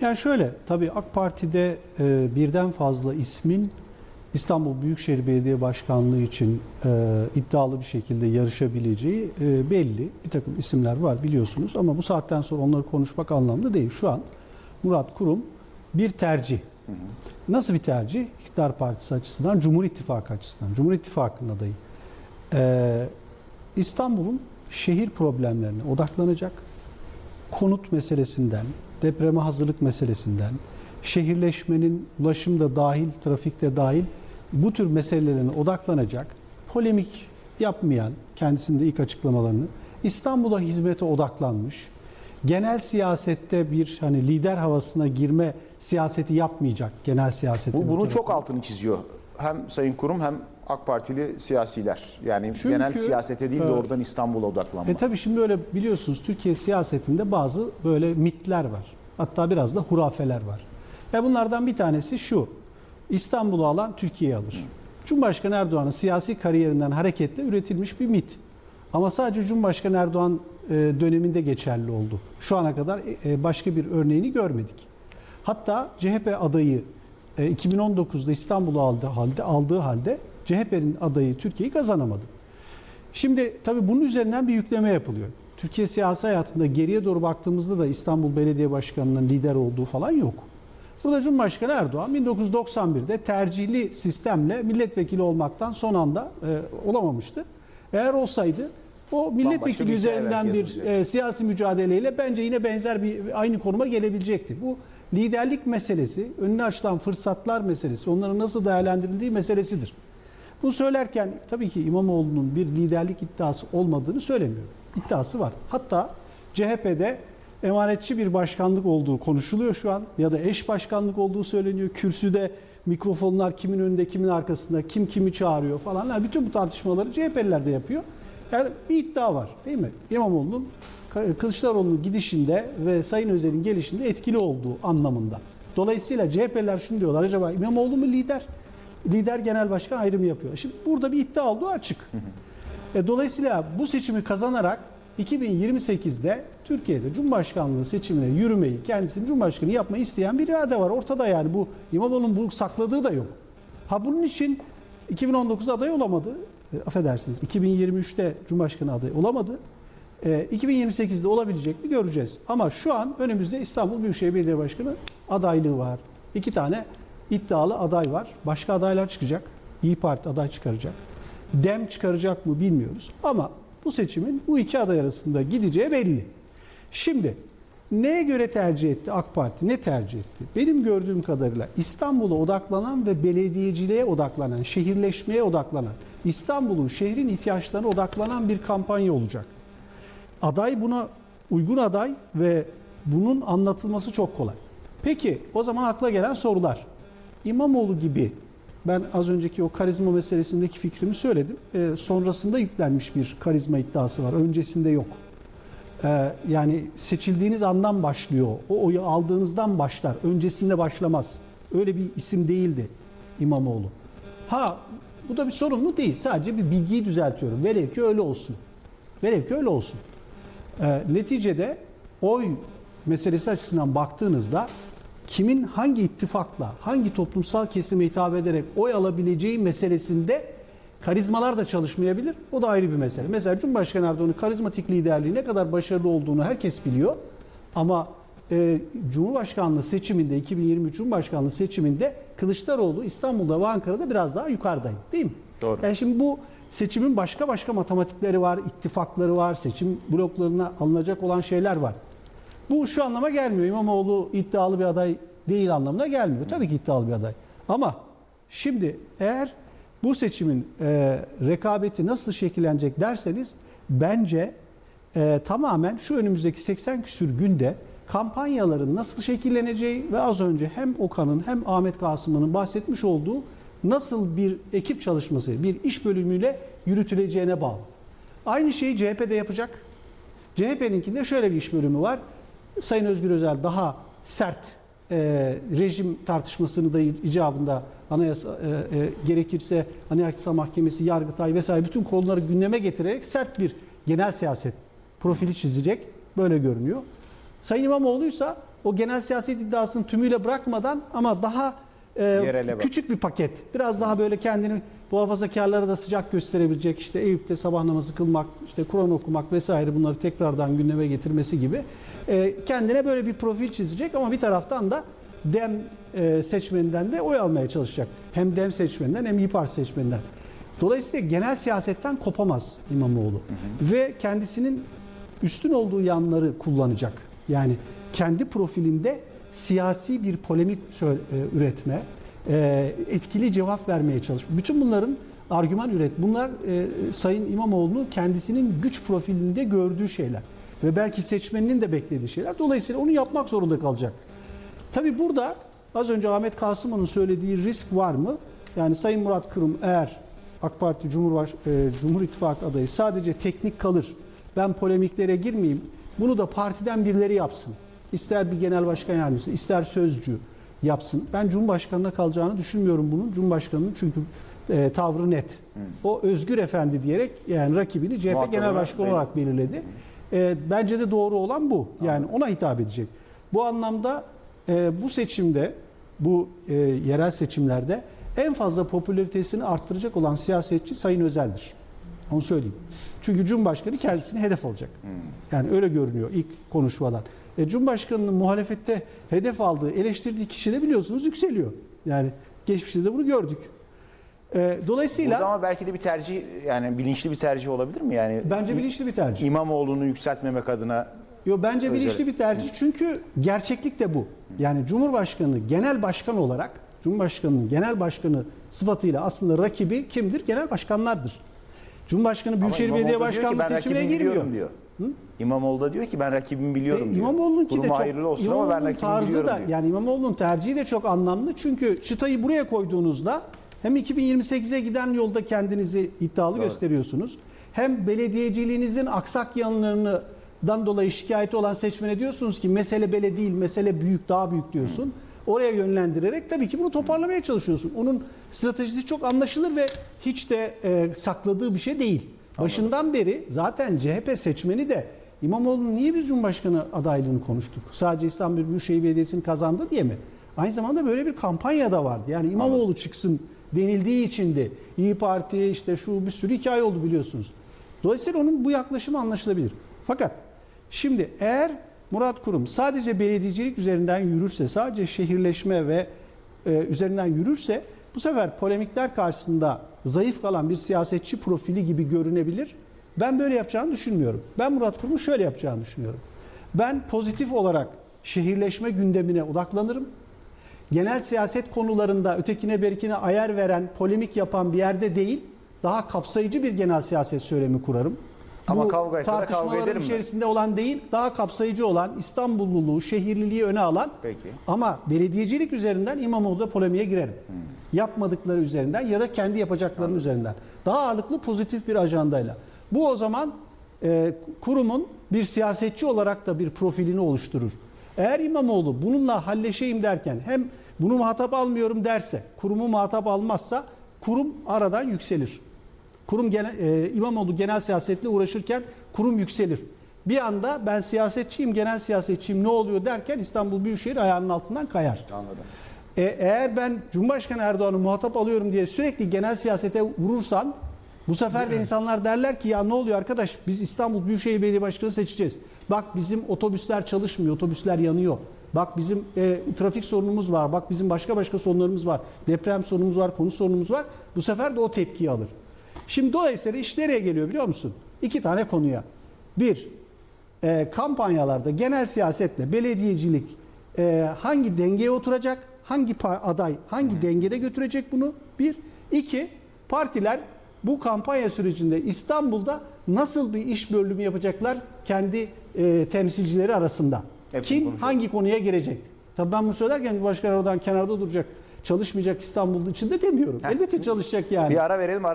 Yani şöyle, tabii AK Parti'de e, birden fazla ismin İstanbul Büyükşehir Belediye Başkanlığı için e, iddialı bir şekilde yarışabileceği e, belli. Bir takım isimler var biliyorsunuz ama bu saatten sonra onları konuşmak anlamda değil. Şu an Murat Kurum bir tercih. Nasıl bir tercih? İktidar Partisi açısından, Cumhur İttifakı açısından. Cumhur İttifakı'nın adayı. E, İstanbul'un şehir problemlerine odaklanacak. Konut meselesinden, depreme hazırlık meselesinden, şehirleşmenin ulaşımda dahil, trafikte dahil bu tür meselelerine odaklanacak, polemik yapmayan kendisinde ilk açıklamalarını, İstanbul'a hizmete odaklanmış, genel siyasette bir hani lider havasına girme siyaseti yapmayacak genel siyasette. Bu, bunun çok altını çiziyor. Hem Sayın Kurum hem AK Partili siyasiler. Yani Çünkü- genel siyasete değil Evet. doğrudan İstanbul'a odaklanma. E tabii şimdi öyle biliyorsunuz Türkiye siyasetinde bazı böyle mitler var. Hatta biraz da hurafeler var. E bunlardan bir tanesi şu. İstanbul'u alan Türkiye'yi alır. Cumhurbaşkanı Erdoğan'ın siyasi kariyerinden hareketle üretilmiş bir mit. Ama sadece Cumhurbaşkanı Erdoğan e, döneminde geçerli oldu. Şu ana kadar e, başka bir örneğini görmedik. Hatta CHP adayı e, 2019'da İstanbul'u aldığı halde aldığı halde CHP'nin adayı Türkiye'yi kazanamadı. Şimdi tabii bunun üzerinden bir yükleme yapılıyor. Türkiye siyasi hayatında geriye doğru baktığımızda da İstanbul Belediye Başkanı'nın lider olduğu falan yok. Burada Cumhurbaşkanı Erdoğan 1991'de tercihli sistemle milletvekili olmaktan son anda e, olamamıştı. Eğer olsaydı o milletvekili bir üzerinden bir e, siyasi mücadeleyle bence yine benzer bir aynı konuma gelebilecekti. Bu liderlik meselesi, önüne açılan fırsatlar meselesi, onların nasıl değerlendirildiği meselesidir. Bunu söylerken tabii ki İmamoğlu'nun bir liderlik iddiası olmadığını söylemiyorum. İddiası var. Hatta CHP'de emanetçi bir başkanlık olduğu konuşuluyor şu an ya da eş başkanlık olduğu söyleniyor. Kürsüde mikrofonlar kimin önünde kimin arkasında kim kimi çağırıyor falan. Yani bütün bu tartışmaları CHP'liler de yapıyor. Yani bir iddia var değil mi? İmamoğlu'nun Kılıçdaroğlu'nun gidişinde ve Sayın Özel'in gelişinde etkili olduğu anlamında. Dolayısıyla CHP'liler şunu diyorlar acaba İmamoğlu mu lider? Lider genel başkan ayrımı yapıyor. Şimdi burada bir iddia olduğu açık. E, dolayısıyla bu seçimi kazanarak 2028'de Türkiye'de Cumhurbaşkanlığı seçimine yürümeyi, kendisini Cumhurbaşkanı yapmayı isteyen bir irade var. Ortada yani bu İmamoğlu'nun bu sakladığı da yok. Ha bunun için 2019'da aday olamadı. E, affedersiniz 2023'te Cumhurbaşkanı adayı olamadı. E, 2028'de olabilecek mi göreceğiz. Ama şu an önümüzde İstanbul Büyükşehir Belediye Başkanı adaylığı var. İki tane iddialı aday var. Başka adaylar çıkacak. İyi Parti aday çıkaracak. Dem çıkaracak mı bilmiyoruz. Ama bu seçimin bu iki aday arasında gideceği belli. Şimdi neye göre tercih etti AK Parti? Ne tercih etti? Benim gördüğüm kadarıyla İstanbul'a odaklanan ve belediyeciliğe odaklanan, şehirleşmeye odaklanan, İstanbul'un şehrin ihtiyaçlarına odaklanan bir kampanya olacak. Aday buna uygun aday ve bunun anlatılması çok kolay. Peki o zaman akla gelen sorular. İmamoğlu gibi ben az önceki o karizma meselesindeki fikrimi söyledim. Ee, sonrasında yüklenmiş bir karizma iddiası var. Öncesinde yok. Ee, yani seçildiğiniz andan başlıyor. O oyu aldığınızdan başlar. Öncesinde başlamaz. Öyle bir isim değildi İmamoğlu. Ha bu da bir sorun mu? Değil. Sadece bir bilgiyi düzeltiyorum. Velev ki öyle olsun. Velev ki öyle olsun. Ee, neticede oy meselesi açısından baktığınızda kimin hangi ittifakla, hangi toplumsal kesime hitap ederek oy alabileceği meselesinde karizmalar da çalışmayabilir. O da ayrı bir mesele. Mesela Cumhurbaşkanı Erdoğan'ın karizmatik liderliği ne kadar başarılı olduğunu herkes biliyor. Ama e, Cumhurbaşkanlığı seçiminde, 2023 Cumhurbaşkanlığı seçiminde Kılıçdaroğlu İstanbul'da ve Ankara'da biraz daha yukarıdaydı. Değil mi? Doğru. Yani şimdi bu seçimin başka başka matematikleri var, ittifakları var, seçim bloklarına alınacak olan şeyler var. Bu şu anlama gelmiyor. İmamoğlu iddialı bir aday değil anlamına gelmiyor. Tabii ki iddialı bir aday. Ama şimdi eğer bu seçimin e, rekabeti nasıl şekillenecek derseniz bence e, tamamen şu önümüzdeki 80 küsür günde kampanyaların nasıl şekilleneceği ve az önce hem Okan'ın hem Ahmet Kasım'ın bahsetmiş olduğu nasıl bir ekip çalışması, bir iş bölümüyle yürütüleceğine bağlı. Aynı şeyi CHP de yapacak. CHP'ninkinde şöyle bir iş bölümü var. Sayın Özgür Özel daha sert e, rejim tartışmasını da icabında anayasa e, e, gerekirse Anayasa Mahkemesi, Yargıtay vesaire bütün konuları gündeme getirerek sert bir genel siyaset profili çizecek. Böyle görünüyor. Sayın İmamoğlu'ysa o genel siyaset iddiasını tümüyle bırakmadan ama daha e, küçük bir paket. Biraz daha böyle kendini muhafazakarlara da sıcak gösterebilecek işte Eyüp'te sabah namazı kılmak, işte Kur'an okumak vesaire bunları tekrardan gündeme getirmesi gibi e, kendine böyle bir profil çizecek ama bir taraftan da dem e, seçmeninden de oy almaya çalışacak. Hem dem seçmeninden hem İYİ Parti seçmeninden. Dolayısıyla genel siyasetten kopamaz İmamoğlu. Ve kendisinin üstün olduğu yanları kullanacak. Yani kendi profilinde siyasi bir polemik e, üretme, etkili cevap vermeye çalış. Bütün bunların argüman üret. Bunlar e, Sayın İmamoğlu'nun kendisinin güç profilinde gördüğü şeyler ve belki seçmeninin de beklediği şeyler. Dolayısıyla onu yapmak zorunda kalacak. Tabii burada az önce Ahmet Kasımoğlu'nun söylediği risk var mı? Yani Sayın Murat Kurum eğer AK Parti Cumhurbaş e, Cumhur İttifakı adayı sadece teknik kalır. Ben polemiklere girmeyeyim. Bunu da partiden birileri yapsın. İster bir genel başkan yardımcısı, ister sözcü yapsın. Ben Cumhurbaşkanına kalacağını düşünmüyorum bunun. Cumhurbaşkanının çünkü e, tavrı net. O Özgür Efendi diyerek yani rakibini CHP Muhatabına Genel Başkanı olarak belirledi. E, bence de doğru olan bu. Yani ona hitap edecek. Bu anlamda e, bu seçimde, bu e, yerel seçimlerde en fazla popülaritesini arttıracak olan siyasetçi Sayın Özel'dir. Onu söyleyeyim. Çünkü Cumhurbaşkanı kendisine hedef olacak. Yani öyle görünüyor ilk konuşmadan. E, Cumhurbaşkanının muhalefette hedef aldığı, eleştirdiği kişi de biliyorsunuz yükseliyor. Yani geçmişte de bunu gördük. E, dolayısıyla Burada ama belki de bir tercih yani bilinçli bir tercih olabilir mi? Yani bence bilinçli bir tercih. İmamoğlu'nu yükseltmemek adına Yo bence bilinçli bir tercih çünkü gerçeklik de bu. Yani Cumhurbaşkanı genel başkan olarak Cumhurbaşkanının genel başkanı sıfatıyla aslında rakibi kimdir? Genel başkanlardır. Cumhurbaşkanı Büyükşehir Belediye diyor Başkanlığı seçimine girmiyor. biliyorum diyor. İmamoğlu da diyor ki ben rakibimi biliyorum E, diyor. İmamoğlu'nunki de çok olsun ama ben rakibimi tarzı biliyorum da diyor. yani İmamoğlu'nun tercihi de çok anlamlı. Çünkü çıtayı buraya koyduğunuzda hem 2028'e giden yolda kendinizi iddialı gösteriyorsunuz. Hem belediyeciliğinizin aksak yanlarından dolayı şikayeti olan seçmene diyorsunuz ki mesele bele değil, mesele büyük, daha büyük diyorsun. Oraya yönlendirerek tabii ki bunu toparlamaya çalışıyorsun. Onun stratejisi çok anlaşılır ve hiç de e, sakladığı bir şey değil. Başından beri zaten CHP seçmeni de İmamoğlu'nun niye biz Cumhurbaşkanı adaylığını konuştuk? Sadece İstanbul Büyükşehir Belediyesi'ni kazandı diye mi? Aynı zamanda böyle bir kampanya da vardı. Yani İmamoğlu çıksın denildiği için de İyi Parti işte şu bir sürü hikaye oldu biliyorsunuz. Dolayısıyla onun bu yaklaşımı anlaşılabilir. Fakat şimdi eğer Murat Kurum sadece belediyecilik üzerinden yürürse, sadece şehirleşme ve e, üzerinden yürürse bu sefer polemikler karşısında zayıf kalan bir siyasetçi profili gibi görünebilir. Ben böyle yapacağını düşünmüyorum. Ben Murat Kurum'un şöyle yapacağını düşünüyorum. Ben pozitif olarak şehirleşme gündemine odaklanırım. Genel siyaset konularında ötekine berikine ayar veren, polemik yapan bir yerde değil, daha kapsayıcı bir genel siyaset söylemi kurarım. Ama Bu kavgaysa da kavga tartışmaların ederim ben. içerisinde olan değil, daha kapsayıcı olan, İstanbulluluğu, şehirliliği öne alan Peki. ama belediyecilik üzerinden İmamoğlu'da polemiğe girerim. Hmm. Yapmadıkları üzerinden ya da kendi yapacaklarının üzerinden. Daha ağırlıklı pozitif bir ajandayla. Bu o zaman e, kurumun bir siyasetçi olarak da bir profilini oluşturur. Eğer İmamoğlu bununla halleşeyim derken hem bunu muhatap almıyorum derse, kurumu muhatap almazsa kurum aradan yükselir. Kurum genel, e, İmamoğlu genel siyasetle uğraşırken kurum yükselir. Bir anda ben siyasetçiyim, genel siyasetçiyim ne oluyor derken İstanbul Büyükşehir ayağının altından kayar. Anladım. E, eğer ben Cumhurbaşkanı Erdoğan'ı muhatap alıyorum diye sürekli genel siyasete vurursan bu sefer de insanlar derler ki ya ne oluyor arkadaş biz İstanbul Büyükşehir Belediye Başkanı seçeceğiz. Bak bizim otobüsler çalışmıyor, otobüsler yanıyor. Bak bizim e, trafik sorunumuz var, bak bizim başka başka sorunlarımız var. Deprem sorunumuz var, konu sorunumuz var. Bu sefer de o tepkiyi alır. Şimdi dolayısıyla iş nereye geliyor biliyor musun? İki tane konuya. Bir, e, kampanyalarda genel siyasetle belediyecilik e, hangi dengeye oturacak, hangi aday hangi dengede götürecek bunu? Bir. İki, partiler bu kampanya sürecinde İstanbul'da nasıl bir iş bölümü yapacaklar kendi e, temsilcileri arasında? Hepsini Kim konuşalım. hangi konuya girecek? Tabii ben bunu söylerken başkan oradan kenarda duracak, çalışmayacak İstanbul'un içinde demiyorum. Elbette çalışacak yani. Bir ara verelim. ara-